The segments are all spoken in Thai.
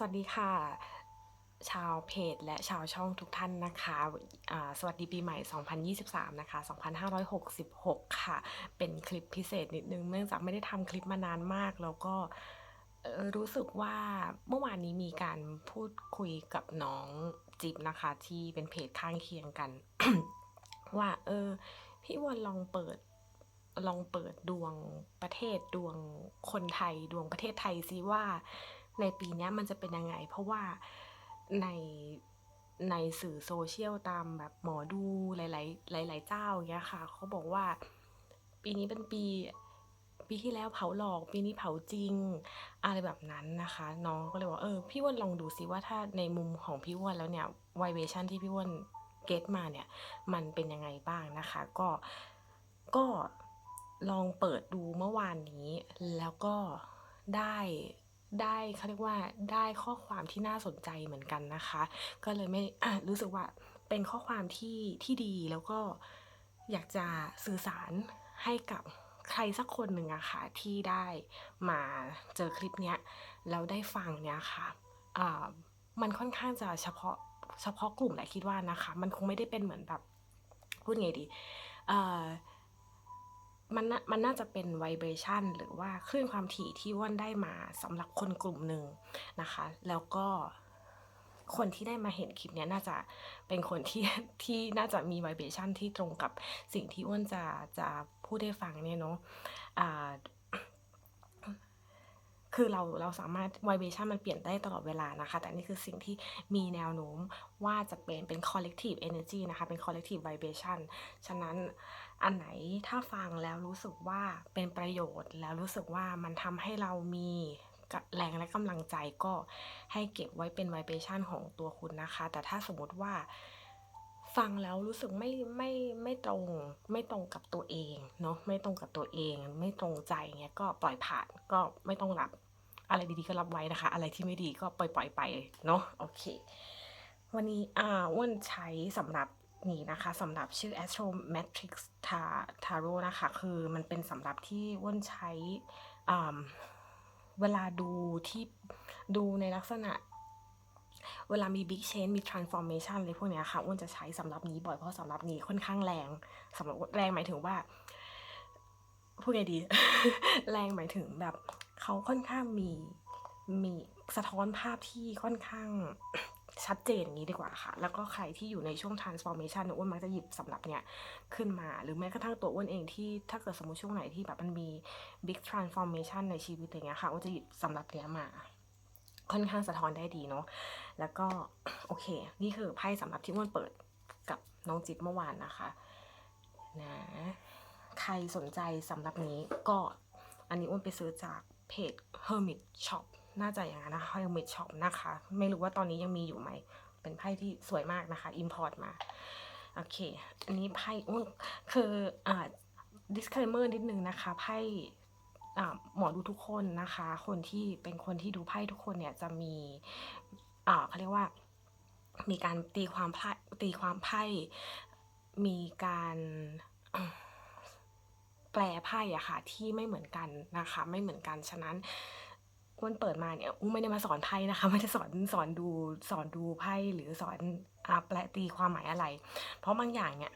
สวัสดีค่ะ ชาวเพจและชาวช่องทุกท่านนะคะสวัสดีปีใหม่ 2023 นะคะ 2566 ค่ะ เป็นคลิปพิเศษนิดนึง เนื่องจากไม่ได้ทำคลิปมานานมาก แล้วก็รู้สึกว่าเมื่อวานนี้มีการพูดคุยกับน้องจิ๊บนะคะ ที่เป็นเพจข้างเคียงกัน ว่าเออ พี่วันลองเปิดลองเปิดดวงประเทศดวงคนไทย ดวงประเทศไทยซิว่า ในปีนี้มันจะเป็นยังไง เพราะว่าในในสื่อโซเชียลตามแบบหมอดูหลาย ๆ หลาย ๆ เจ้าอย่างเงี้ยค่ะ เขาบอกว่าปีนี้เป็นปีปีที่แล้วเผาหลอกปีนี้เผาจริง อะไรแบบนั้นนะคะ น้องก็เลยบอกเออพี่อ้วนลองดูซิว่าถ้าในมุมของพี่อ้วนแล้วเนี่ย vibration ที่พี่อ้วนเก็ตมาเนี่ย มันเป็นยังไงบ้างนะคะ ก็ก็ลองเปิดดูเมื่อวานนี้ แล้วก็ได้ ได้เขาเรียกว่าได้ข้อความที่น่าสนใจเหมือนกันนะคะ ก็เลยไม่รู้สึกว่าเป็นข้อความที่ที่ดีแล้วก็อยากจะสื่อสารให้กับใครสักคนหนึ่งอะค่ะที่ได้มาเจอคลิปเนี้ยแล้วได้ฟังเนี้ยค่ะอ่ามันค่อนข้างจะเฉพาะเฉพาะกลุ่มแหละคิดว่านะคะ มันคงไม่ได้เป็นเหมือนแบบพูดไงดีเอ่อ มันน่ามันน่าจะเป็นไวเบรชันหรือว่าคลื่นความถี่ที่อ้วนได้มาสำหรับคนกลุ่มหนึ่งนะคะ แล้วก็คนที่ได้มาเห็นคลิปนี้น่าจะเป็นคนที่ที่น่าจะมีไวเบรชันที่ตรงกับสิ่งที่อ้วนจะจะพูดให้ฟังเนี่ยเนาะอ่า คือเราเราสามารถ vibration มันเปลี่ยนได้ตลอดเวลานะคะ แต่นี่คือสิ่งที่มีแนวโน้มว่าจะเป็นเป็น collective energy นะคะ เป็น collective vibration ฉะนั้นอันไหนถ้าฟังแล้วรู้สึกว่าเป็นประโยชน์ แล้วรู้สึกว่ามันทำให้เรามีแรงและกำลังใจก็ให้เก็บไว้เป็น vibration ของตัวคุณนะคะ แต่ถ้าสมมติว่าฟังแล้วรู้สึกไม่ไม่ไม่ตรงไม่ตรงกับตัวเองเนาะไม่ตรงกับตัวเอง ไม่ตรงใจเงี้ยก็ปล่อยผ่านก็ไม่ต้องรับ อะไรดีๆก็รับไว้นะคะ อะไรที่ไม่ดีก็ปล่อยๆไปเนาะโอเค วันนี้อ่าอ้วนใช้สำหรับนี่นะคะสำหรับชื่อ Astro Matrix Tarot นะคะ คือมันเป็นสำหรับที่อ้วนใช้เวลาดูที่ดูในลักษณะ เวลามี big change มี transformation อะไรพวกนี้ค่ะอ้วนจะใช้สำหรับนี้บ่อยเพราะสำหรับนี้ค่อนข้างแรงสำหรับแรงหมายถึงว่าพูดไงดี แรงหมายถึงแบบ เขาค่อนข้างมีมีสะท้อนภาพที่ค่อนข้างชัดเจนอย่างนี้ดีกว่าค่ะ แล้วก็ใครที่อยู่ในช่วง transformation อ้วนมักจะหยิบสำหรับเนี่ยขึ้นมา หรือแม้กระทั่งตัวอ้วนเองที่ถ้าเกิดสมมติช่วงไหนที่แบบมันมี big transformation ในชีวิตอย่างเงี้ยค่ะอ้วนจะหยิบสำหรับเนี้ยมา ค่อนข้างสะท้อนได้ดีเนาะ แล้วก็โอเค นี่คือไพ่สำหรับที่อ้วนเปิดกับน้องจิ๊บเมื่อวานนะคะนะใครสนใจสำหรับนี้ก็อันนี้อ้วนไปซื้อจาก เพจ Hermit Shop น่าจะอย่างนั้นนะคะ Hermit Shop นะคะ ไม่รู้ว่าตอนนี้ยังมีอยู่ไหม เป็นไพ่ที่สวยมากนะคะ Import มา โอเค อันนี้ไพ่อ้วนคืออ่า disclaimer นิดนึงนะคะไพ่อ่าหมอดูทุกคนนะคะ คนที่เป็นคนที่ดูไพ่ทุกคนเนี่ยจะมีอ่าเขาเรียกว่ามีการตีความไพ่ตีความไพ่มีการ ลไพ่อะค่ะที่ไม่เหมือนกันนะคะ ไม่เหมือนกันฉะนั้นอ้วนเปิดมาเนี่ยอู้ไม่ได้มาสอนไพ่นะคะ ไม่ได้สอนสอนดูสอนดูไพ่หรือสอนอแปลตีความหมายอะไร เพราะบางอย่างเนี่ย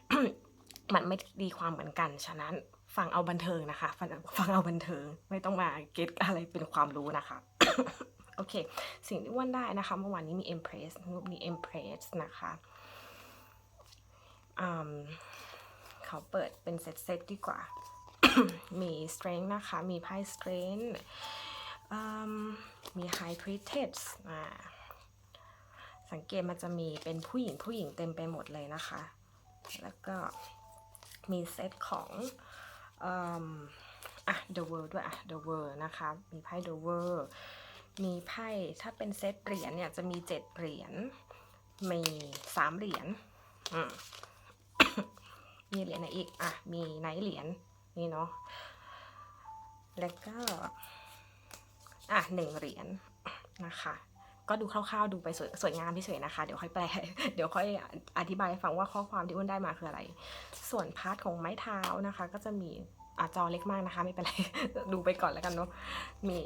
มันไม่ตีความเหมือนกัน ฉะนั้นฟังเอาบันเทิงนะคะ ฟังฟังเอาบันเทิงไม่ต้องมาเก็ตอะไรเป็นความรู้นะคะโอเค สิ่งที่อ้วนได้นะคะ เมื่อวานนี้มี Empress รูปนี้ Empress นะคะอืมเขาเปิดเป็นเซตเซตๆดีกว่า มี Strength นะคะ มีไพ่ Strength อืมมี High Priestess สังเกตมันจะมีเป็นผู้หญิงผู้หญิงเต็มไปหมดเลยนะคะ แล้วก็มีเซตของอะ The World ด้วยอะ The World นะคะ มีไพ่ The World มีไพ่ถ้าเป็นเซตเหรียญเนี่ยจะมีเจ็ดเหรียญ มีสามเหรียญอืมมีเหรียญไหนอีก อะ มีไนเหรียญ นี่เนาะแล้วก็อะหนึ่งเหรียญนะคะ ก็ดูคร่าวๆดูไปสวยสวยงามเฉยนะคะ เดี๋ยวค่อยแปล เดี๋ยวค่อยอธิบายให้ฟังว่าข้อความที่อ้วนได้มาคืออะไร ส่วนพาร์ทของไม้เท้านะคะ ก็จะมีอะจอเล็กมากนะคะ ไม่เป็นไร ดูไปก่อนแล้วกันเนาะมี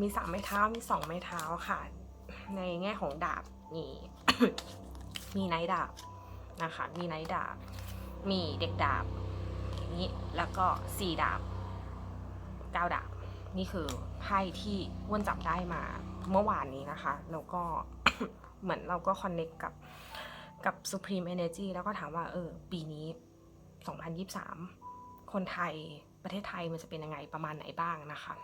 มีสามไม้เท้ามีสองไม้เท้าค่ะ ในแง่ของดาบมีมีไนท์ดาบนะคะ มีไนท์ดาบ มีเด็กดาบ นี้แล้วก็สี่ดาบเก้าดาบ นี่คือไพ่ที่อ้วนจับได้มาเมื่อวานนี้นะคะ แล้วก็เหมือนเราก็คอนเน็กกับกับ Supreme Energy แล้วก็ถามว่าเออปีนี้ 2023 คนไทยประเทศไทยมันจะเป็นยังไงประมาณไหนบ้างนะคะ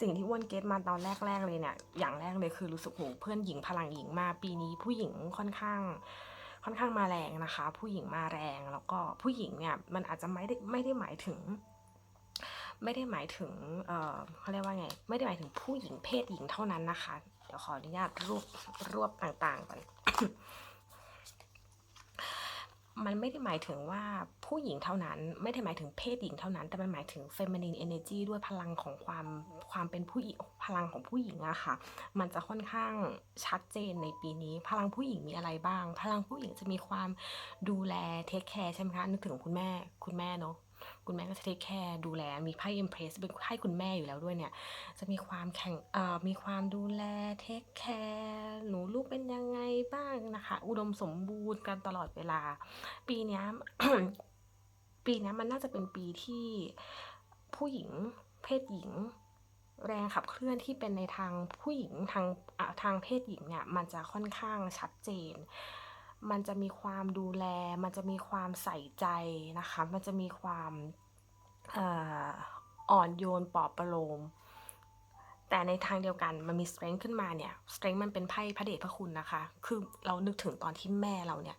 สิ่งที่อ้วนเก็ตมาตอนแรก ๆ เลยเนี่ย อย่างแรกเลยคือรู้สึกโหเพื่อนหญิงพลังหญิงมาปีนี้ผู้หญิงค่อนข้าง ค่อนข้างมาแรงนะคะ ผู้หญิงมาแรงแล้วก็ผู้หญิงเนี่ยมันอาจจะไม่ได้ไม่ได้หมายถึง ไม่ได้หมายถึงเอ่อเขาเรียกว่าไง ไม่ได้หมายถึงผู้หญิงเพศหญิงเท่านั้นนะคะ เดี๋ยวขออนุญาตรวบรวบต่างๆก่อน มันไม่ได้หมายถึงว่าผู้หญิงเท่านั้น ไม่ได้หมายถึงเพศหญิงเท่านั้น แต่มันหมายถึง feminine energy ด้วยพลังของความความเป็นผู้หญิงพลังของผู้หญิงอะค่ะ มันจะค่อนข้างชัดเจนในปีนี้ พลังผู้หญิงมีอะไรบ้าง พลังผู้หญิงจะมีความดูแลเทคแคร์ใช่ไหมคะนึกถึงคุณแม่คุณแม่เนาะ คุณแม่ก็จะเทคแคร์ดูแล มีไพ่ Empress เป็นไพ่คุณแม่อยู่แล้วด้วยเนี่ย จะมีความแข่งเอ่อมีความดูแลเทคแคร์หนูลูกเป็นยังไงบ้างนะคะ อุดมสมบูรณ์กันตลอดเวลา ปีนี้ปีนี้มันน่าจะเป็นปีที่ผู้หญิงเพศหญิงแรงขับเคลื่อนที่เป็นในทางผู้หญิงทางอะทางเพศหญิงเนี่ยมันจะค่อนข้างชัดเจน มันจะมีความดูแล มันจะมีความใส่ใจนะคะ มันจะมีความอ่ออ่อนโยนปลอบประโลม แต่ในทางเดียวกันมันมี strength ขึ้นมาเนี่ย strength มันเป็นไพ่พระเดชพระคุณนะคะ คือเรานึกถึงตอนที่แม่เราเนี่ย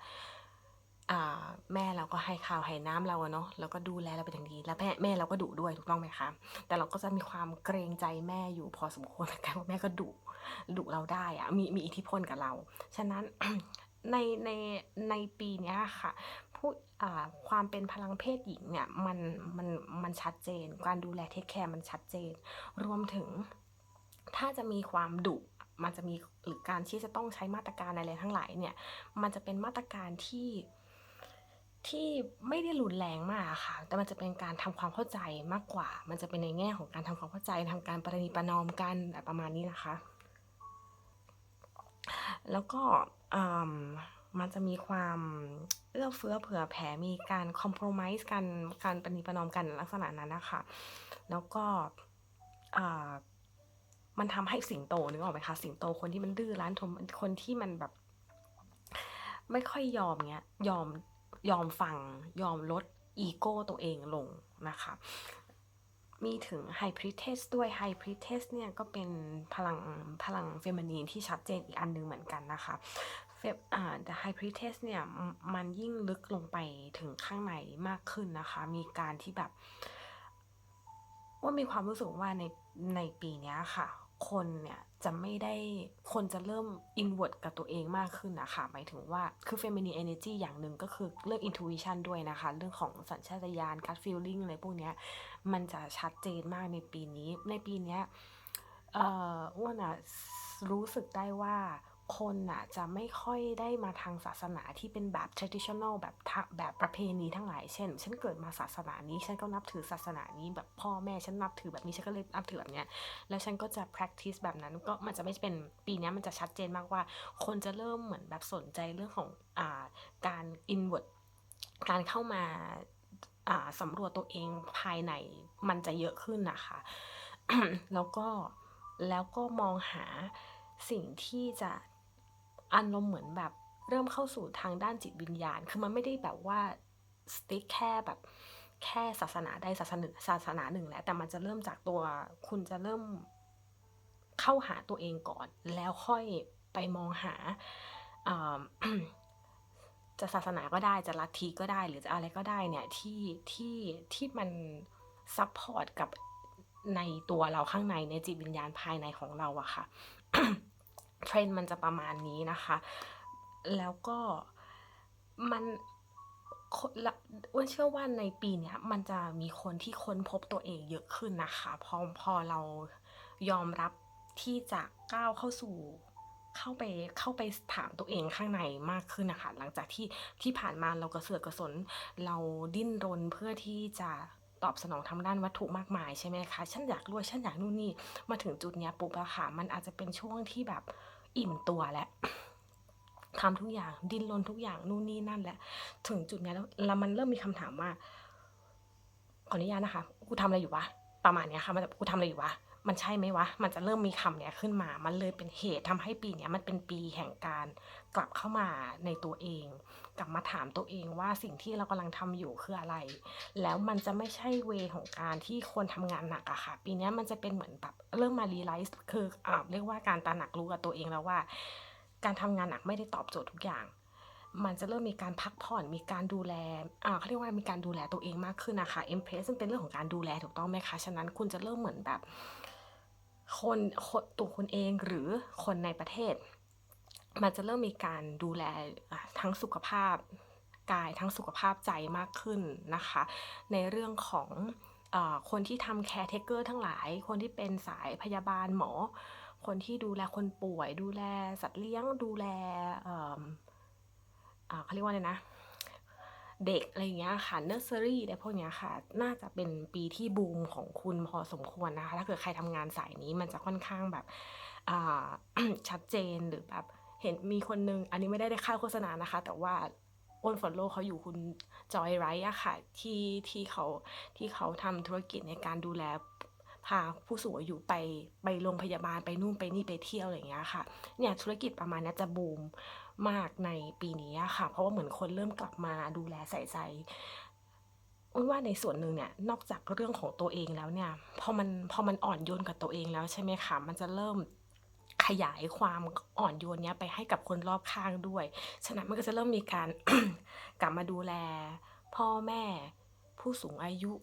แม่เราก็ให้ข้าวให้น้ำเราเนาะแล้วก็ดูแลเราเป็นอย่างดี แล้วแม่แม่เราก็ดุด้วยถูกต้องไหมคะแต่เราก็จะมีความเกรงใจแม่อยู่พอสมควรเหมือนกันว่าแม่ก็ดุดุเราได้อะมีมีอิทธิพลกับเรา ฉะนั้น ในในในปีนี้ค่ะผู้ความเป็นพลังเพศหญิงเนี่ยมันมันมันชัดเจน การดูแลเทคแคร์มันชัดเจน รวมถึงถ้าจะมีความดุมันจะมีหรือการที่จะต้องใช้มาตรการอะไรทั้งหลายเนี่ย มันจะเป็นมาตรการที่ที่ไม่ได้รุนแรงมากค่ะ แต่มันจะเป็นการทำความเข้าใจมากกว่า มันจะเป็นในแง่ของการทำความเข้าใจทางการประนีประนอมกันประมาณนี้นะคะ แล้วก็ มมันจะมีความเอื้อเฟื้อเผื่อแผ่มีการคอม p r o m i s e กันการประนีปนอมกันลักษณะนั้นนะคะ แล้วก็อ่ามันทำให้สิงโตนึกออกไหมคะสิงโตคนที่มันดื้อรั้นทนคนที่มันแบบ ไม่ค่อยยอมเงี้ยยอมยอมฟังยอมลดอีโก้ตัวเองลงนะคะ มีถึงไฮพริเทสด้วยไฮพริเทสเนี่ยก็เป็นพลังพลังเฟมินีนที่ชัดเจนอีกอันหนึงเหมือนกันนะคะเฟอ่าแต่ไฮพริเทสเนี่ยมันยิ่งลึกลงไปถึงข้างในมากขึ้นนะคะ มีการที่แบบ ว่ามีความรู้สึกว่าในในปีนี้ค่ะ คนเนี่ย จะไม่ได้คนจะเริ่ม inward กับตัวเองมากขึ้นนะคะหมายถึงว่าคือ feminine energy อย่างหนึ่งก็คือเรื่อง intuition ด้วยนะคะ เรื่องของสัญชาตญาณ gut feeling อะไรพวกนี้มันจะชัดเจนมากในปีนี้ ในปีนี้อ้วนอะรู้สึกได้ว่า คนน่ะจะไม่ค่อยได้มาทางศาสนาที่เป็นแบบ traditional แบบทะแบบประเพณีทั้งหลาย เช่น ฉันเกิดมาศาสนานี้ฉันก็นับถือศาสนานี้แบบพ่อแม่ฉันนับถือแบบนี้ฉันก็เลยนับถือแบบเนี้ยแล้วฉันก็จะ practice แบบนั้นก็มันจะไม่เป็นปีนี้มันจะชัดเจนมากว่า คนจะเริ่มเหมือนแบบสนใจเรื่องของอ่าการ inward การเข้ามาอ่าสำรวจตัวเองภายในมันจะเยอะขึ้นนะคะแล้วก็แล้วก็มองหาสิ่งที่จะ อารมณ์เหมือนแบบเริ่มเข้าสู่ทางด้านจิตวิญญาณ คือมันไม่ได้แบบว่าสติ๊กแค่แบบแค่ศาสนาใดศาสนาศาสนาหนึ่งแหละแต่มันจะเริ่มจากตัวคุณจะเริ่มเข้าหาตัวเองก่อน แล้วค่อยไปมองหาาจะศาสนาก็ได้จะลัทธิก็ได้หรือจะอะไรก็ได้เนี่ยที่ที่ที่มันซัพพอร์ตกับในตัวเราข้างในในจิตวิญญาณภายในของเราอะค่ะ เทรนด์มันจะประมาณนี้นะคะ แล้วก็มันอ้วนเชื่อว่าในปีนี้มันจะมีคนที่ค้นพบตัวเองเยอะขึ้นนะคะพอพอเรายอมรับที่จะก้าวเข้าสู่เข้าไปเข้าไปถามตัวเองข้างในมากขึ้นนะคะ หลังจากที่ที่ผ่านมาเรากระเสือกกระสนเราดิ้นรนเพื่อที่จะ ตอบสนองทางด้านวัตถุมากมายใช่ไหมคะ ฉันอยากรวย ฉันอยากนู่นนี่ มาถึงจุดเนี้ยปุ๊บอะค่ะ มันอาจจะเป็นช่วงที่แบบอิ่มตัวแล้วทำทุกอย่าง ดิ้นรนทุกอย่าง นู่นนี่นั่นแหละ ถึงจุดเนี้ยแล้วแล้วมันเริ่มมีคำถามว่า ขออนุญาตนะคะ กูทำอะไรอยู่วะ?ประมาณเนี้ยค่ะ มันแบบกูทำอะไรอยู่วะ? มันใช่ไหมวะ?มันจะเริ่มมีคำเนี้ยขึ้นมา มันเลยเป็นเหตุทำให้ปีเนี้ยมันเป็นปีแห่งการกลับเข้ามาในตัวเอง กลับมาถามตัวเองว่าสิ่งที่เรากำลังทำอยู่คืออะไร แล้วมันจะไม่ใช่เวของการที่คนทำงานหนักอะค่ะ ปีเนี้ยมันจะเป็นเหมือนแบบเริ่มมา realize คืออ่าเรียกว่าการตระหนักรู้กับตัวเองแล้วว่า การทำงานหนักไม่ได้ตอบโจทย์ทุกอย่างมันจะเริ่มมีการพักผ่อน มีการดูแลอ่าเขาเรียกว่ามีการดูแลตัวเองมากขึ้นนะค่ะ Embrace มันเป็นเรื่องของการดูแลถูกต้องไหมคะ?ฉะนั้นคุณจะเริ่มเหมือนแบบ คนคนตัวคุณเองหรือคนในประเทศ มันจะเริ่มมีการดูแลทั้งสุขภาพกายทั้งสุขภาพใจมากขึ้นนะคะ ในเรื่องของอคนที่ทำ caretaker ทั้งหลาย คนที่เป็นสายพยาบาลหมอ คนที่ดูแลคนป่วย ดูแลสัตว์เลี้ยงดูแลเเขาเรียกว่าอะไรนะ เด็กอะไรอย่างเงี้ยค่ะเนิร์เซอรีอะไรพวกเนี้ยค่ะ น่าจะเป็นปีที่บูมของคุณพอสมควรนะคะ ถ้าเกิดใครทำงานสายนี้มันจะค่อนข้างแบบชัดเจนหรือแบบเห็นมีคนนึง อันนี้ไม่ได้ได้ค่าโฆษณานะคะ แต่ว่าอ้นฟอลโลเขาอยู่คุณจอยไรต์อะค่ะ ที่ที่เขาที่เขาทำธุรกิจในการดูแลพาผู้สูงอายุไปไปโรงพยาบาลไปนู่นไปนี่ไปเที่ยวอะไรอย่างเงี้ยค่ะ เนี่ยธุรกิจประมาณนี้จะบูม มากในปีนี้ค่ะ เพราะว่าเหมือนคนเริ่มกลับมาดูแลใส่ใจอ้นว่าในส่วนหนึ่งเนี่ยนอกจากเรื่องของตัวเองแล้วเนี่ยพอมันพอมันอ่อนโยนกับตัวเองแล้วใช่ไหมคะมันจะเริ่มขยายความอ่อนโยนเนี้ยไปให้กับคนรอบข้างด้วย ฉะนั้นมันก็จะเริ่มมีการ กลับมาดูแล พ่อแม่ ผู้สูงอายุ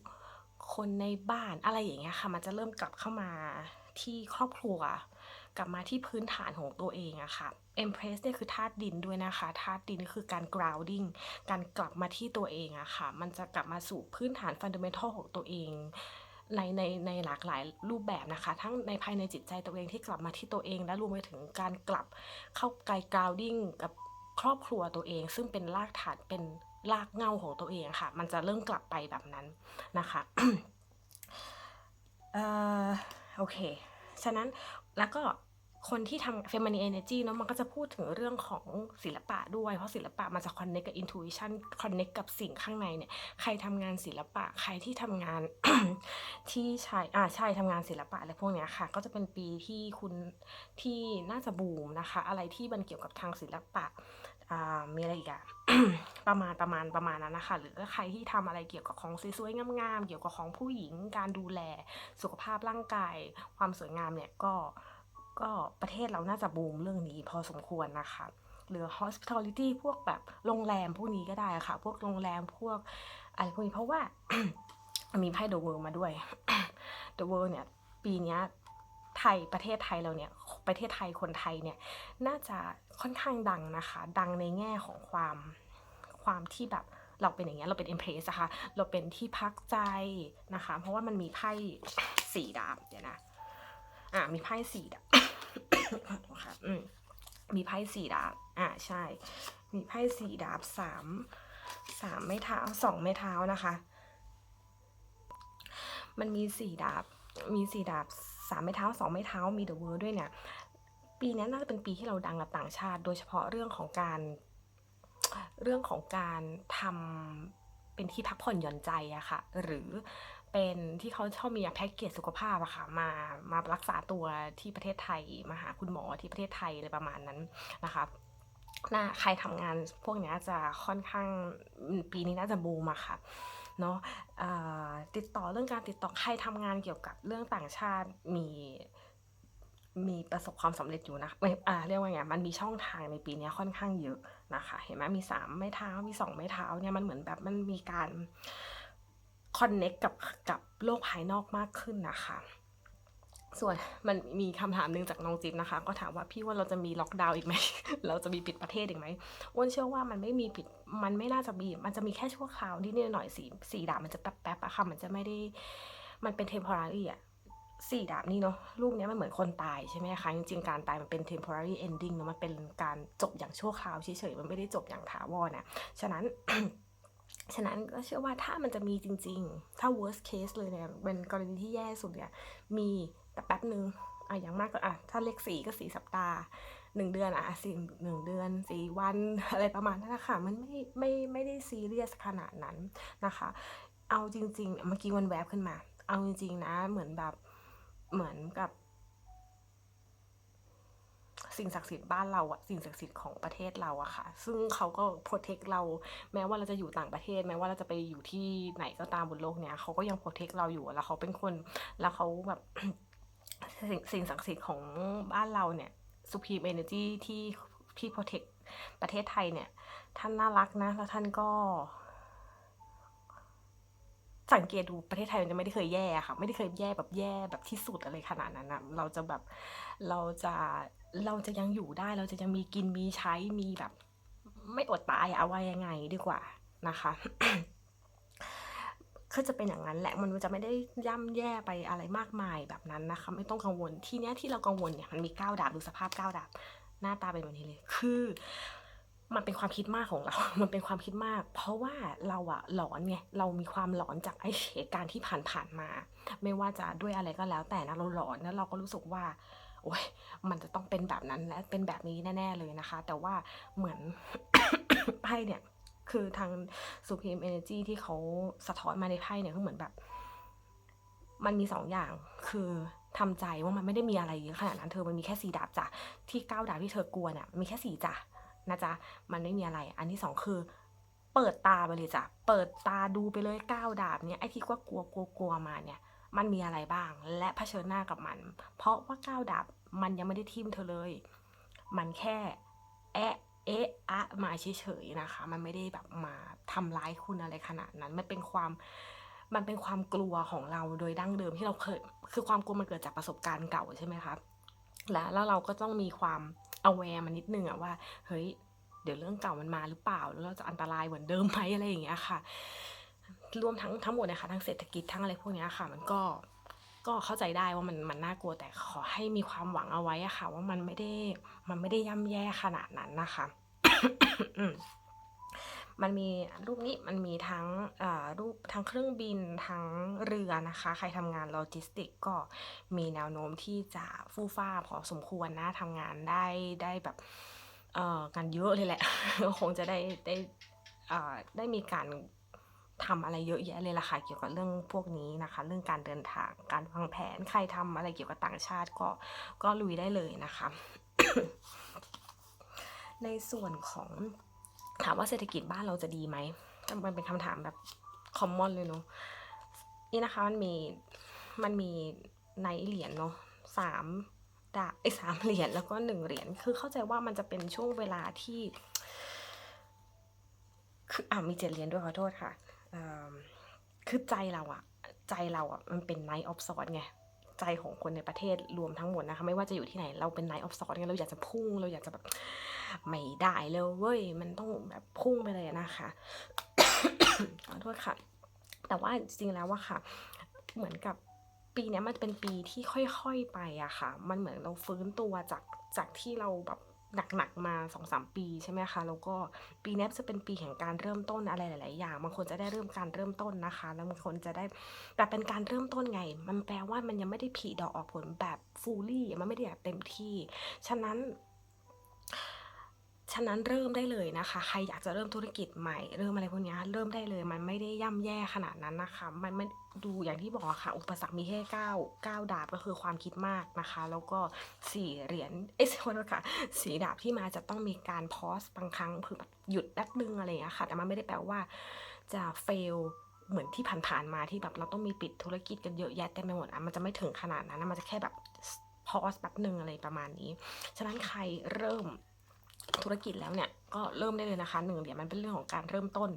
คนในบ้านอะไรอย่างเงี้ยค่ะ มันจะเริ่มกลับเข้ามาที่ครอบครัว กลับมาที่พื้นฐานของตัวเองอะค่ะ Empress เนี่ยคือธาตุดินด้วยนะคะธาตุดินคือการ grounding การกลับมาที่ตัวเองอะค่ะ มันจะกลับมาสู่พื้นฐาน fundamental ของตัวเองในในในหลากหลายรูปแบบนะคะ ทั้งในภายในจิตใจตัวเองที่กลับมาที่ตัวเอง และรวมไปถึงการกลับเข้าไป grounding กับครอบครัวตัวเอง ซึ่งเป็นรากฐานเป็นรากเงาของตัวเองค่ะ มันจะเริ่มกลับไปแบบนั้นนะคะเอ่อโอเค ฉะนั้น แล้วก็คนที่ทำ feminine energy เนาะมันก็จะพูดถึงเรื่องของศิลปะด้วย เพราะศิลปะมันจะคอนเนคกับ intuition คอนเน็กต์กับสิ่งข้างในเนี่ยใครทำงานศิลปะใครที่ทำงานที่ใช่อ่าใช่ทำงานศิลปะอะไรพวกเนี้ยค่ะ ก็จะเป็นปีที่คุณที่น่าจะบูมนะคะ อะไรที่มันเกี่ยวกับทางศิลปะ มีอะไรอีกอะประมาณประมาณประมาณนั้นนะคะ หรือใครที่ทำอะไรเกี่ยวกับของสวยๆงามๆเกี่ยวกับของผู้หญิง การดูแลสุขภาพร่างกาย ความสวยงามเนี่ยก็ก็ประเทศเราน่าจะบูมเรื่องนี้พอสมควรนะคะ หรือ hospitality พวกแบบโรงแรมพวกนี้ก็ได้ะค่ะ พวกโรงแรมพวกอะไรพวกนี้เพราะว่ามีไพ่ The World มาด้วย The World เนี่ยปีนี้ไทยประเทศไทยเราเนี่ย ประเทศไทยคนไทยเนี่ยน่าจะค่อนข้างดังนะคะ ดังในแง่ของความความที่แบบเราเป็นอย่างเงี้ยเราเป็น Empress อะคะเราเป็นที่พักใจนะคะ เพราะว่ามันมีไพ่4ดาบเดี๋ยวนะอ่ามีไพ่4ดาบค่ะอืมมีไพ่4ดาบอ่าใช่ มีไพ่4ดาบ3 3ไม้เท้า2ไม้เท้านะคะ มันมี4ดาบมี4ดาบ 3ไม้เท้า2ไม้เท้ามี The World ด้วยเนี่ย ปีนี้น่าจะเป็นปีที่เราดังกับต่างชาติ โดยเฉพาะเรื่องของการเรื่องของการทำเป็นที่พักผ่อนหย่อนใจอะค่ะ หรือเป็นที่เขาชอบมีแพ็กเกจสุขภาพอะค่ะมามารักษาตัวที่ประเทศไทย มาหาคุณหมอที่ประเทศไทยอะไรประมาณนั้นนะคะน่าใครทำงานพวกนี้จะค่อนข้างปีนี้น่าจะบูมอะค่ะ เนาะติดต่อเรื่องการติดต่อใครทำงานเกี่ยวกับเรื่องต่างชาติมีมีประสบความสำเร็จอยู่นะอ่าเรียกว่าไง มันมีช่องทางในปีนี้ค่อนข้างเยอะนะคะ เห็นไหมมี3ไม้เท้า มี2ไม้เท้าเนี่ยมันเหมือนแบบมันมีการคอนเน็กกับกับโลกภายนอกมากขึ้นนะคะ ส่วนมันมีคำถามหนึ่งจากน้องจิ๊บนะคะ ก็ถามว่า"พี่ว่าเราจะมีล็อกดาวน์อีกไหม?เราจะมีปิดประเทศอีกไหม?"อ้วนเชื่อว่ามันไม่มีปิด มันไม่น่าจะมีมันจะมีแค่ชั่วคราวนิดหน่อยสีสีดาบมันจะแป๊บๆอะค่ะมันจะไม่ได้มันเป็น temporary อะ4ดาบนี่เนาะรูปเนี้ยมันเหมือนคนตายใช่ไหมคะ จริงๆ การตายมันเป็น temporary ending เนาะมันเป็นการจบอย่างชั่วคราวเฉยๆ มันไม่ได้จบอย่างถาวรอะฉะนั้นฉะนั้นก็เชื่อว่าถ้ามันจะมีจริงๆ ถ้า worst case เลยเนี่ยเป็นกรณีที่แย่สุดเนี่ยมีแต่แป๊บหนึ่งอะอย่างมากก็อะถ้าเลขสี่ก็สี่สัปดาห์ หนึ่งเดือนอะสี่หนึ่งเดือนสี่วันอะไรประมาณนั้นนะคะมันไม่ไม่ไม่ได้ซีเรียสขนาดนั้นนะคะ เอาจริงๆเมื่อกี้มันแวบขึ้นมา เอาจริงๆนะเหมือนแบบเหมือนกับ สิ่งศักดิ์สิทธิ์บ้านเราอะสิ่งศักดิ์สิทธิ์ของประเทศเราอะค่ะ ซึ่งเขาก็โปรเทคเราแม้ว่าเราจะอยู่ต่างประเทศ แม้ว่าเราจะไปอยู่ที่ไหนก็ตามบนโลกเนี้ยเขาก็ยังโปรเทคเราอยู่แล้วเขาเป็นคนแล้วเขาแบบสิ่งศักดิ์สิทธิ์ของบ้านเราเนี่ย Supreme Energy ที่ที่โปรเทคประเทศไทยเนี่ย ท่านน่ารักนะ แล้วท่านก็ สังเกตดูประเทศไทยมันจะไม่ได้เคยแย่ค่ะ ไม่ได้เคยแย่แบบแย่แบบที่สุดอะไรขนาดนั้นนะเราจะแบบเราจะเราจะยังอยู่ได้เราจะยังมีกินมีใช้มีแบบ ไม่อดตายเอาไว้ยังไงดีกว่านะคะ คือจะเป็นอย่างนั้นแหละมันจะไม่ได้ย่ำแย่ไปอะไรมากมายแบบนั้นนะคะ ไม่ต้องกังวลทีเนี้ยที่เรากังวลเนี่ยมันมีก้าวดาบดูสภาพก้าวดาบหน้าตาเป็นแบบนี้เลย คือมันเป็นความคิดมากของเรา มันเป็นความคิดมาก เพราะว่าเราอะหลอนไง เรามีความหลอนจากไอ้เหตุการณ์ที่ผ่านๆมา ไม่ว่าจะด้วยอะไรก็แล้ว แต่นะเราหลอนแล้วเราก็รู้สึกว่า โอ๊ย มันจะต้องเป็นแบบนั้นและเป็นแบบนี้แน่ ๆเลยนะคะ แต่ว่าเหมือนไพ่เนี่ย คือทาง Supreme Energy ที่เขาสะท้อนมาในไพ่เนี่ยก็เหมือนแบบ มันมีสองอย่างคือทำใจว่ามันไม่ได้มีอะไรเยอะขนาดนั้นเธอมันมีแค่สี่ดาบจ้ะที่เก้าดาบที่เธอกลัวเนี่ยมีแค่สี่จ้ะนะจ๊ะมันไม่มีอะไร อันที่สองคือ เปิดตาไปเลยจ้ะเปิดตาดูไปเลยเก้าดาบเนี่ยไอ้ที่ว่ากลัวกลัวกลัวมาเนี่ย มันมีอะไรบ้าง และเผชิญหน้ากับมัน เพราะว่าเก้าดาบมันยังไม่ได้ทิ่มเธอเลย มันแค่ แอะ เอะอะมาเฉยๆนะคะ มันไม่ได้แบบมาทำร้ายคุณอะไรขนาดนั้น มันเป็นความมันเป็นความกลัวของเราโดยดั้งเดิมที่เราเคยคือความกลัวมันเกิดจากประสบการณ์เก่าใช่ไหมคะและแล้วเราก็ต้องมีความ aware มันนิดนึงอะว่า เฮ้ย เดี๋ยวเรื่องเก่ามันมาหรือเปล่า แล้วเราจะอันตรายเหมือนเดิมไหมอะไรอย่างเงี้ยค่ะ รวมทั้งทั้งหมดนะคะทั้งเศรษฐกิจทั้งอะไรพวกเนี้ยค่ะ มันก็ ก็เข้าใจได้ว่ามันมันน่ากลัวแต่ขอให้มีความหวังเอาไว้อะค่ะ ว่ามันไม่ได้มันไม่ได้ย่ำแย่ขนาดนั้นนะคะมันมีรูปนี้มันมีทั้งอ่ารูปทั้งเครื่องบินทั้งเรือนะคะ ใครทำงานโลจิสติกก็มีแนวโน้มที่จะฟู่ฟ้าพอสมควรนะทำงานได้ได้แบบเอ่องานเยอะเลยแหละ คงจะได้ได้อ่าได้มีการ ทำอะไรเยอะแยะเลยล่ะค่ะเกี่ยวกับเรื่องพวกนี้นะคะ เรื่องการเดินทางการวางแผนใครทำอะไรเกี่ยวกับต่างชาติก็ก็ลุยได้เลยนะคะ ในส่วนของถามว่าเศรษฐกิจบ้านเราจะดีไหมมันเป็นคำถามแบบคอมมอนเลยเนาะนี่นะคะมันมีมันมีไนเหรียญเนาะสามดาไอ้สามเหรียญแล้วก็หนึ่งเหรียญคือเข้าใจว่ามันจะเป็นช่วงเวลาที่คืออ่ามีเจ็ดเหรียญด้วยขอโทษค่ะ คือใจเราอะใจเราอะมันเป็น Night of Swords ไงใจของคนในประเทศรวมทั้งหมดนะคะ ไม่ว่าจะอยู่ที่ไหนเราเป็น Night of Swords ไงเราอยากจะพุ่งเราอยากจะแบบไม่ได้เลยเว้ยมันต้องแบบพุ่งไปเลยนะคะขอโทษค่ะ แต่ว่าจริงๆแล้วอะค่ะ เหมือนกับปีนี้มันเป็นปีที่ค่อยๆไปอะค่ะ มันเหมือนเราฟื้นตัวจากจากที่เราแบบ หนักๆมาสองสามปีใช่ไหมคะแล้วก็ปีนี้จะเป็นปีแห่งการเริ่มต้นอะไรหลาย ๆ อย่างบางคนจะได้เริ่มการเริ่มต้นนะคะ แล้วบางคนจะได้แต่เป็นการเริ่มต้นไง มันแปลว่ามันยังไม่ได้ผีดอกออกผลแบบฟูลี่มันไม่ได้แบบเต็มที่ ฉะนั้น ฉะนั้นเริ่มได้เลยนะคะ ใครอยากจะเริ่มธุรกิจใหม่ เริ่มอะไรพวกนี้เริ่มได้เลย มันไม่ได้ย่ำแย่ขนาดนั้นนะคะ มันไม่ดูอย่างที่บอกค่ะ อุปสรรคมีแค่เก้าเก้าดาบก็คือความคิดมากนะคะ แล้วก็สี่เหรียญเอ้ยขอโทษค่ะสี่ดาบที่มาจะต้องมีการพอสบางครั้งเพื่อแบบหยุดแป๊บนึงอะไรอย่างเงี้ค่ะ แต่มันไม่ได้แปลว่าจะ fail เหมือนที่ผ่านๆมาที่แบบเราต้องมีปิดธุรกิจกันเยอะแยะเต็มไปหมดอะมันจะไม่ถึงขนาดนั้นมันจะแค่แบบพอสแป๊บหนึ่งอะไรประมาณนี้ ฉะนั้นใครเริ่ม ธุรกิจแล้วเนี่ยก็เริ่มได้เลยนะคะหนึ่งเหรียญมันเป็นเรื่องของการเริ่มต้น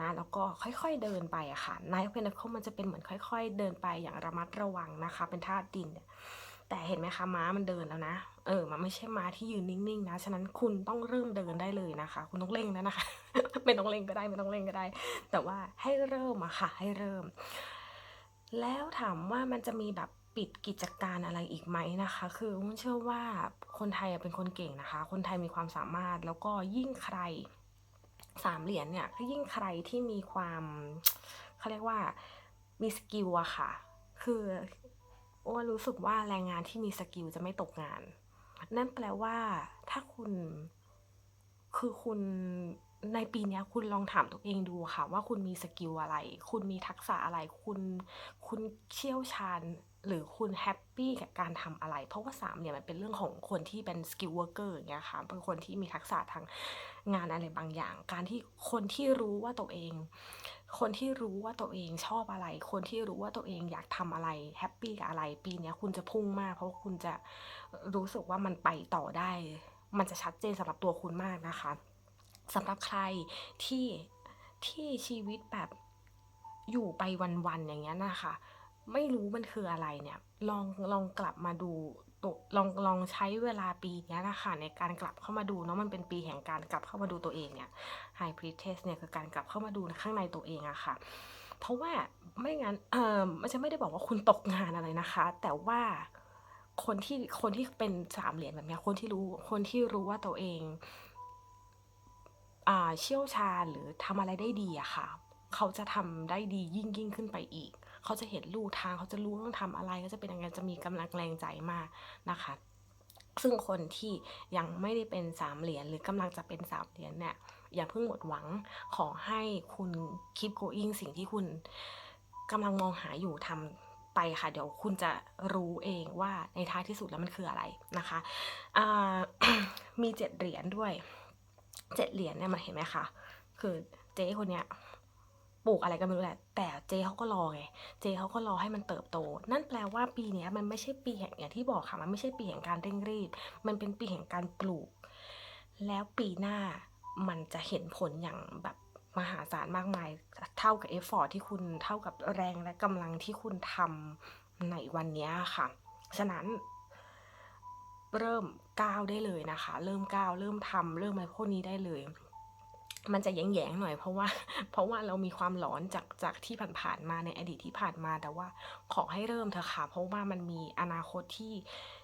นะแล้วก็ค่อยๆเดินไปอะค่ะนายเพนเคิลมันจะเป็นเหมือนค่อย ๆ เดินไปอย่างระมัดระวังนะคะ เป็นธาตุดิน แต่เห็นไหมคะม้ามันเดินแล้วนะ เออ มันไม่ใช่ม้าที่ยืนนิ่งๆนะฉะนั้นคุณต้องเริ่มเดินได้เลยนะคะ คุณต้องเร่งแล้วนะคะ ไม่ต้องเร่งก็ได้ไม่ต้องเร่งก็ได้ แต่ว่าให้เริ่มอะค่ะ ให้เริ่ม แล้วถามว่ามันจะมีแบบ ปิดกิจการอะไรอีกไหมนะคะ คืออุ้มเชื่อว่าคนไทยเป็นคนเก่งนะคะ คนไทยมีความสามารถแล้วก็ยิ่งใครสามเหรียญเนี่ยก็ยิ่งใครที่มีความเขาเรียกว่ามีสกิลอะค่ะ คืออ้วนรู้สึกว่าแรงงานที่มีสกิลจะไม่ตกงาน นั่นแปลว่าถ้าคุณคือคุณในปีนี้คุณลองถามตัวเองดูค่ะ ว่าคุณมีสกิลอะไร คุณมีทักษะอะไร คุณคุณเชี่ยวชาญ หรือคุณแฮปปี้กับการทำอะไร เพราะว่าสามเนี่ยมันเป็นเรื่องของคนที่เป็นสกิลเวอร์เกอร์อย่างเงี้ยค่ะเป็นคนที่มีทักษะทางงานอะไรบางอย่าง การที่คนที่รู้ว่าตัวเอง คนที่รู้ว่าตัวเองชอบอะไร คนที่รู้ว่าตัวเองอยากทำอะไรแฮปปี้กับอะไร ปีเนี้ยคุณจะพุ่งมาก เพราะาคุณจะรู้สึกว่ามันไปต่อได้ มันจะชัดเจนสำหรับตัวคุณมากนะคะสำหรับใครที่ที่ชีวิตแบบอยู่ไปวันๆอย่างเงี้ยนะคะ ไม่รู้มันคืออะไรเนี่ยลองลองกลับมาดูตัวลองลองใช้เวลาปีนี้นะคะในการกลับเข้ามาดูเนาะมันเป็นปีแห่งการกลับเข้ามาดูตัวเองเนี่ย high p r i e t e s s เนี่ยคือการกลับเข้ามาดูข้างในตัวเองอะค่ะ เพราะว่าไม่งั้นเออมันจะไม่ได้บอกว่าคุณตกงานอะไรนะคะ แต่ว่าคนที่คนที่เป็นสามเหรียญแบบนี้คนที่รู้คนที่รู้ว่าตัวเองอ่าเชี่ยวชาญหรือทำอะไรได้ดีอะค่ะ เขาจะทำได้ดียิ่งยิ่งขึ้นไปอีก เขาจะเห็นลู่ทางเขาจะรู้ต้องทำอะไรก็จะเป็นยังไงจะมีกำลังแรงใจมากนะคะ ซึ่งคนที่ยังไม่ได้เป็นสามเหรียญหรือกำลังจะเป็นสามเหรียญเนี่ยอย่าเพิ่งหมดหวังขอให้คุณ keep going สิ่งที่คุณกำลังมองหาอยู่ทำไปค่ะ เดี๋ยวคุณจะรู้เองว่าในท้ายที่สุดแล้วมันคืออะไรนะคะมีเจ็ดเหรียญด้วยเจ็ดเหรียญเนี่ยมันเห็นไหมคะคือเจ๊คนเนี้ย ลูกอะไรก็ไม่รู้แหละ แต่เจเขาก็รอไง เจเขาก็รอให้มันเติบโต นั่นแปลว่าปีนี้มันไม่ใช่ปีแห่งอย่างที่บอกค่ะ มันไม่ใช่ปีแห่งการเร่งรีบ มันเป็นปีแห่งการปลูก แล้วปีหน้ามันจะเห็นผลอย่างแบบมหาศาลมากมาย เท่ากับเอฟฟอร์ที่คุณเท่ากับแรงและกำลังที่คุณทำในวันนี้ค่ะ ฉะนั้นเริ่มก้าวได้เลยนะคะ เริ่มก้าว เริ่มทำเริ่มอะไรพวกนี้ได้เลย มันจะแย้งๆหน่อยเพราะว่า เพราะว่าเรามีความหลอนจากจากที่ผ่านๆมาในอดีตที่ผ่านมาแต่ว่าขอให้เริ่มเถอะค่ะ เพราะว่ามันมีอนาคตที่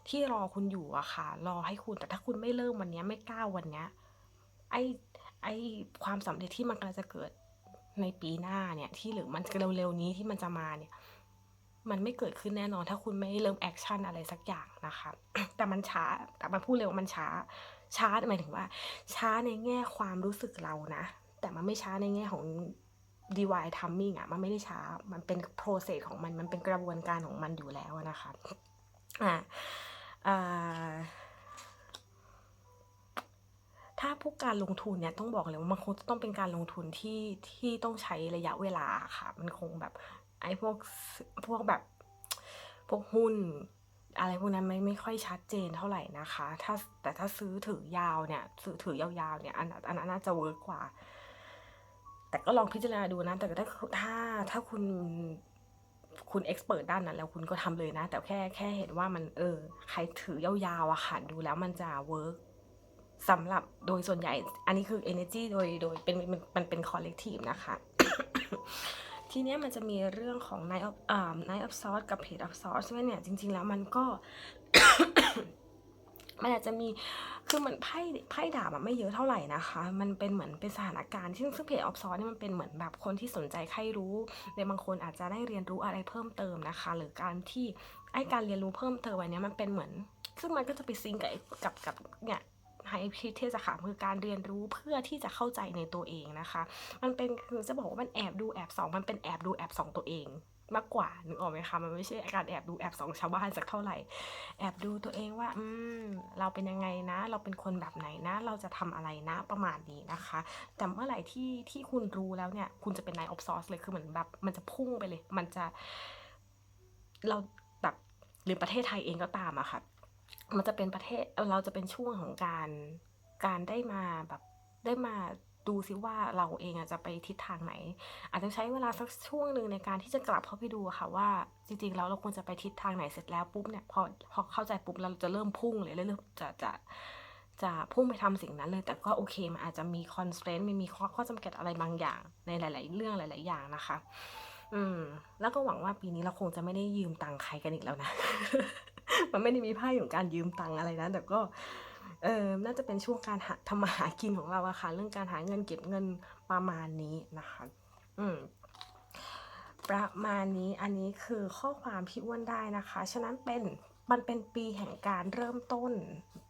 ที่รอคุณอยู่อะค่ะ รอให้คุณแต่ถ้าคุณไม่เริ่มวันนี้ไม่ก้าววันนี้ไอไอความสำเร็จที่มันกำลังจะเกิดในปีหน้าเนี่ย ที่หรือมันเร็วๆนี้ที่มันจะมาเนี่ย มันไม่เกิดขึ้นแน่นอน ถ้าคุณไม่เริ่มแอคชั่นอะไรสักอย่างนะคะ แต่มันช้าแต่มันพูดเร็วมันช้า ช้าหมายถึงว่า ช้าในแง่ความรู้สึกเรานะ แต่มันไม่ช้าในแง่ของ divine timing อะมันไม่ได้ช้า มันเป็น process ของมัน มันเป็นกระบวนการของมันอยู่แล้วนะคะอ่าอ่าถ้าพวกการลงทุนเนี่ยต้องบอกเลยว่ามันคงจะต้องเป็นการลงทุนที่ที่ต้องใช้ระยะเวลาค่ะ มันคงแบบไอ้พวกพวกแบบพวกหุ้น อะไรพวกนั้นไม่ไม่ค่อยชัดเจนเท่าไหร่นะคะ ถ้าแต่ถ้าซื้อถือยาวเนี่ยซื้อถือยาวๆเนี่ยอันอันนั้นน่าจะเวิร์กกว่า แต่ก็ลองพิจารณาดูนะ แต่ถ้าถ้าถ้าคุณคุณเอ็กซ์เพรสด้านนั้นแล้วคุณก็ทำเลยนะ แต่แค่แค่เห็นว่ามันเออ ใครถือยาวๆอะค่ะดูแล้วมันจะเวิร์กสำหรับโดยส่วนใหญ่ อันนี้คือ energy โดยโดยเป็นมันมันเป็น collective นะคะ ทีเนี้ยมันจะมีเรื่องของ night of อ่า night of swords กับ page of swords ด้วยเนี่ยจริง ๆ แล้วมันก็ มันอาจจะมีคือมันไพ่ไพ่ดาบอะไม่เยอะเท่าไหร่นะคะ มันเป็นเหมือนเป็นสถานการณ์ ซึ่งซึ่งเพจออฟซอร์นี่มันเป็นเหมือนแบบคนที่สนใจใครรู้ในบางคนอาจจะได้เรียนรู้อะไรเพิ่มเติมนะคะ หรือการที่ไอการเรียนรู้เพิ่มเติมอันนี้มันเป็นเหมือน ซึ่งมันก็จะไปซิงกับกับกับเนี่ย ไฮพิเทสค่ะคือการเรียนรู้เพื่อที่จะเข้าใจในตัวเองนะคะ มันเป็นคือจะบอกว่ามันแอบดูแอบสองมันเป็นแอบดูแอบสองตัวเองมากกว่านึกออกไหมคะมันไม่ใช่การแอบดูแอบสองชาวบ้านสักเท่าไหร่ แอบดูตัวเองว่า อืม เราเป็นยังไงนะ เราเป็นคนแบบไหนนะ เราจะทำอะไรนะประมาณนี้นะคะ แต่เมื่อไหร่ที่ที่คุณรู้แล้วเนี่ย คุณจะเป็นนายออฟซอสเลยคือเหมือนแบบ มันจะพุ่งไปเลย มันจะ เราแบบหรือประเทศไทยเองก็ตามอะค่ะ มันจะเป็นประเทศเราจะเป็นช่วงของการการได้มาแบบได้มาดูซิว่าเราเองอะจะไปทิศทางไหน อาจจะใช้เวลาสักช่วงหนึ่งในการที่จะกลับเข้าไปดูค่ะว่าจริงๆแล้วเราควรจะไปทิศทางไหนเสร็จแล้วปุ๊บเนี่ยพอพอเข้าใจปุ๊บเราจะเริ่มพุ่งเลยเริ่มจะจะจะพุ่งไปทำสิ่งนั้นเลย แต่ก็โอเคมันอาจจะมีคอนสเตรนต์มีข้อข้อจำกัดอะไรบางอย่างในหลาย ๆ เรื่องหลาย ๆ อย่างนะคะ อืม แล้วก็หวังว่าปีนี้เราคงจะไม่ได้ยืมตังค์ใครกันอีกแล้วนะ มันไม่ได้มีไพ่ของการยืมตังค์อะไรนะ แต่ก็เออน่าจะเป็นช่วงการหาทำมาหากินของเราอะค่ะ เรื่องการหาเงินเก็บเงินประมาณนี้นะคะ อืมประมาณนี้อันนี้คือข้อความที่อ้วนได้นะคะ ฉะนั้นเป็นมันเป็นปีแห่งการเริ่มต้น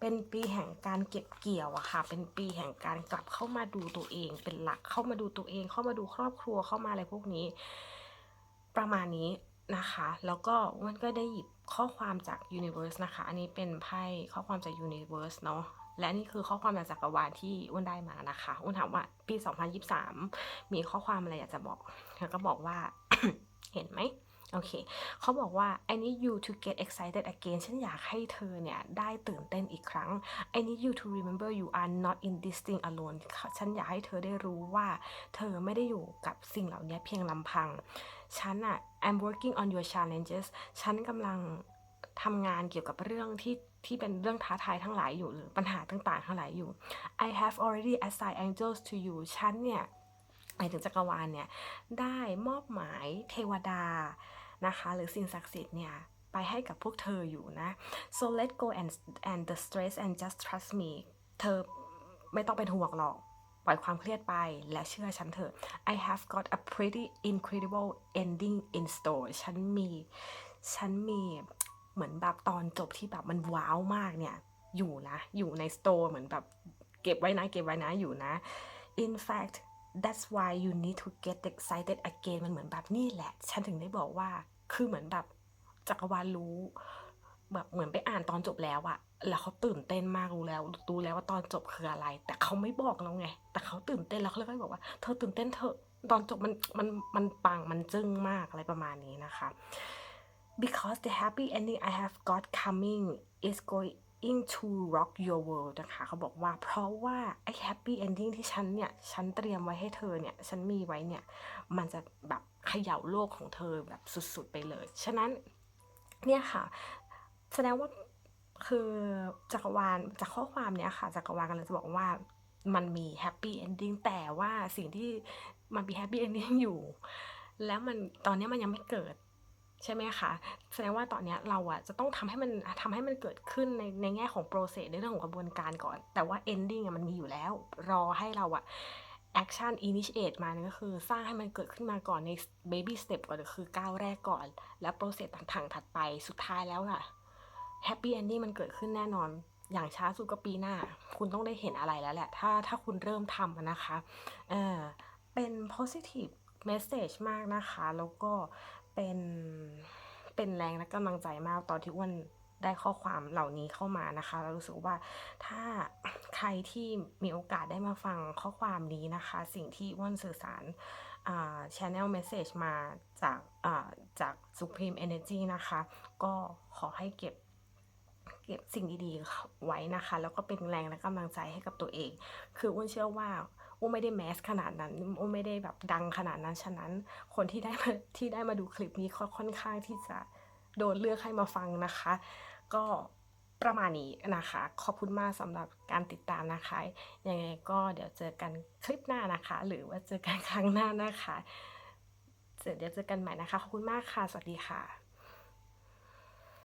เป็นปีแห่งการเก็บเกี่ยวอะค่ะ เป็นปีแห่งการกลับเข้ามาดูตัวเอง เป็นหลักเข้ามาดูตัวเอง เข้ามาดูครอบครัวเข้ามาอะไรพวกนี้ ประมาณนี้นะคะ แล้วก็อ้วนก็ได้หยิบ ข้อความจาก Universe นะคะ อันนี้เป็นไพ่ข้อความจาก Universe เนาะและนี่คือข้อความจากจักรวาลที่อ้วนได้มานะคะอ้วนถามว่าปี 2023 มีข้อความอะไรอยากจะบอกแล้วก็บอกว่า เห็นไหมโอเค เขาบอกว่า I need you to get excited again ฉันอยากให้เธอเนี่ย ได้ตื่นเต้นอีกครั้ง I need you to remember you are not in this thing alone ฉันอยากให้เธอได้รู้ว่า เธอไม่ได้อยู่กับสิ่งเหล่านี้เพียงลำพังฉันอะ I'm working on your challenges ฉันกำลังทำงานเกี่ยวกับเรื่องที่ที่เป็นเรื่องท้าทายทั้งหลายอยู่หรือปัญหาต่างๆ ทั้งหลายอยู่ I have already assigned angels to you ฉันเนี่ยหมายถึงจักรวาลเนี่ย ได้มอบหมายเทวดานะคะ หรือสิ่งศักดิ์สิทธิ์เนี่ย ไปให้กับพวกเธออยู่นะ so let go and and the stress and just trust me เธอไม่ต้องเป็นห่วงหรอก ปล่อยความเครียดไปและเชื่อฉันเถอะ I have got a pretty incredible ending in store ฉันมี ฉันมีเหมือนแบบตอนจบที่แบบมันว้าวมากเนี่ย อยู่นะ อยู่ในสโตร์เหมือนแบบเก็บไว้นะ เก็บไว้นะอยู่นะ in fact that's why you need to get excited again มันเหมือนแบบนี่แหละ ฉันถึงได้บอกว่า คือเหมือนแบบจักรวาลรู้ แบบเหมือนไปอ่านตอนจบแล้วอะ แล้วเขาตื่นเต้นมากรู้แล้วรู้แล้วว่าตอนจบคืออะไร แต่เขาไม่บอกเราไง แต่เขาตื่นเต้นแล้วเขาเลยบอกว่าเธอตื่นเต้นเถอตอนจบมันมันมันปังมันจึ้งมากอะไรประมาณนี้นะคะ because the happy ending I have got coming is going to rock your world นะคะเขาบอกว่าเพราะว่าไอ้ happy ending ที่ฉันเนี่ย ฉันเตรียมไว้ให้เธอเนี่ย ฉันมีไว้เนี่ย มันจะแบบเขย่าโลกของเธอแบบสุดๆไปเลย ฉะนั้นเนี่ยค่ะ แสดงว่า คือจักรวาลจากข้อความเนี้ยค่ะจักรวาลกำลังจะบอกว่ามันมีแฮปปี้เอนดิ้งแต่ว่าสิ่งที่มันมีแฮปปี้เอนดิ้งอยู่ แล้วมันตอนนี้มันยังไม่เกิดใช่ไหมคะแสดงว่าตอนนี้เราอะจะต้องทำให้มันทำให้มันเกิดขึ้นในในแง่ของโปรเซสในเรื่องของกระบวนการก่อน แต่ว่า ending อะมันมีอยู่แล้ว รอให้เราอะ action initiate มานี่ยก็คือสร้างให้มันเกิดขึ้นมาก่อนใน baby step ก่อนคือก้าวแรกก่อน แล้วโปรเซสต่างๆถัดไปสุดท้ายแล้ว อะ happy ending มันเกิดขึ้นแน่นอน อย่างช้าสุดก็ปีหน้า คุณต้องได้เห็นอะไรแล้วแหละ ถ้าถ้าคุณเริ่มทำนะคะเออเป็น positive message มากนะคะ แล้วก็เป็นเป็นแรงและกำลังใจมากตอนที่อ้วนได้ข้อความเหล่านี้เข้ามานะคะเรารู้สึกว่าถ้าใครที่มีโอกาสได้มาฟังข้อความนี้นะคะ สิ่งที่อ้วนสื่อสาร channel message มาจากจาก Supreme Energy นะคะ ก็ขอให้เก็บ เก็บสิ่งดีๆไว้นะคะ แล้วก็เป็นแรงและกำลังใจให้กับตัวเอง คืออ้วนเชื่อว่าอ้วนไม่ได้แมสขนาดนั้นอ้วนไม่ได้แบบดังขนาดนั้นฉะนั้น คนที่ได้มาที่ได้มาดูคลิปนี้ก็ค่อนข้างที่จะโดนเลือกให้มาฟังนะคะ ก็ประมาณนี้นะคะ ขอบคุณมากสำหรับการติดตามนะคะ ยังไงก็เดี๋ยวเจอกันคลิปหน้านะคะ หรือว่าเจอกันครั้งหน้านะคะ เดี๋ยวเจอกันใหม่นะคะ ขอบคุณมากค่ะ สวัสดีค่ะ